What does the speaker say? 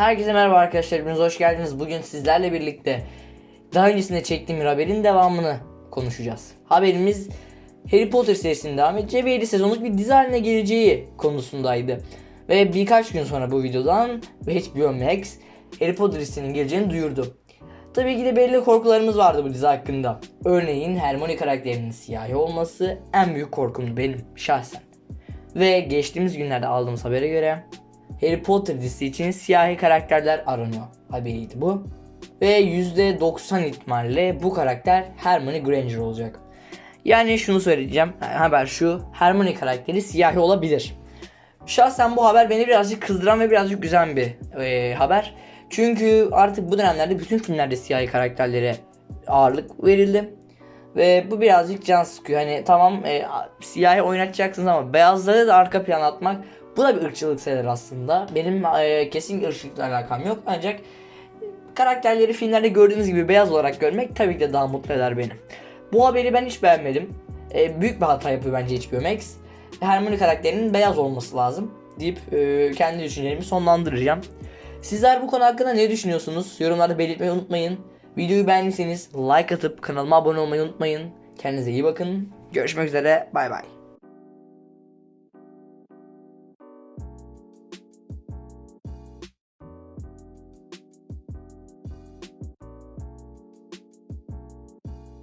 Herkese merhaba arkadaşlar, hepiniz hoş geldiniz. Bugün sizlerle birlikte daha öncesinde çektiğim bir haberin devamını konuşacağız. Haberimiz Harry Potter serisinin devam edeceği ve 7 sezonluk bir dizi haline geleceği konusundaydı. Ve birkaç gün sonra bu videodan HBO Max Harry Potter dizisinin geleceğini duyurdu. Tabii ki de belli korkularımız vardı bu dizi hakkında. Örneğin Hermione karakterinin siyahi olması en büyük korkumdu benim şahsen. Ve geçtiğimiz günlerde aldığımız habere göre Harry Potter dizisi için siyahi karakterler aranıyor haberiydi bu. Ve %90 ihtimalle bu karakter Hermione Granger olacak. Yani şunu söyleyeceğim. Haber şu. Hermione karakteri siyahi olabilir. Şahsen bu haber beni birazcık kızdıran ve birazcık güzel bir e, haber. Çünkü artık bu dönemlerde bütün filmlerde siyahi karakterlere ağırlık verildi. Ve bu birazcık can sıkıyor. Hani tamam e, siyahi oynatacaksınız ama beyazları da arka plana atmak bu da bir ırkçılık sayılır aslında. Benim e, kesin ırkçılıkla alakam yok. Ancak karakterleri filmlerde gördüğünüz gibi beyaz olarak görmek tabii ki de daha mutlu eder beni. Bu haberi ben hiç beğenmedim. E, büyük bir hata yapıyor bence HBO Max. Hermione karakterinin beyaz olması lazım deyip e, kendi düşüncelerimi sonlandıracağım. Sizler bu konu hakkında ne düşünüyorsunuz? Yorumlarda belirtmeyi unutmayın. Videoyu beğendiyseniz like atıp kanalıma abone olmayı unutmayın. Kendinize iyi bakın. Görüşmek üzere. Bay bay.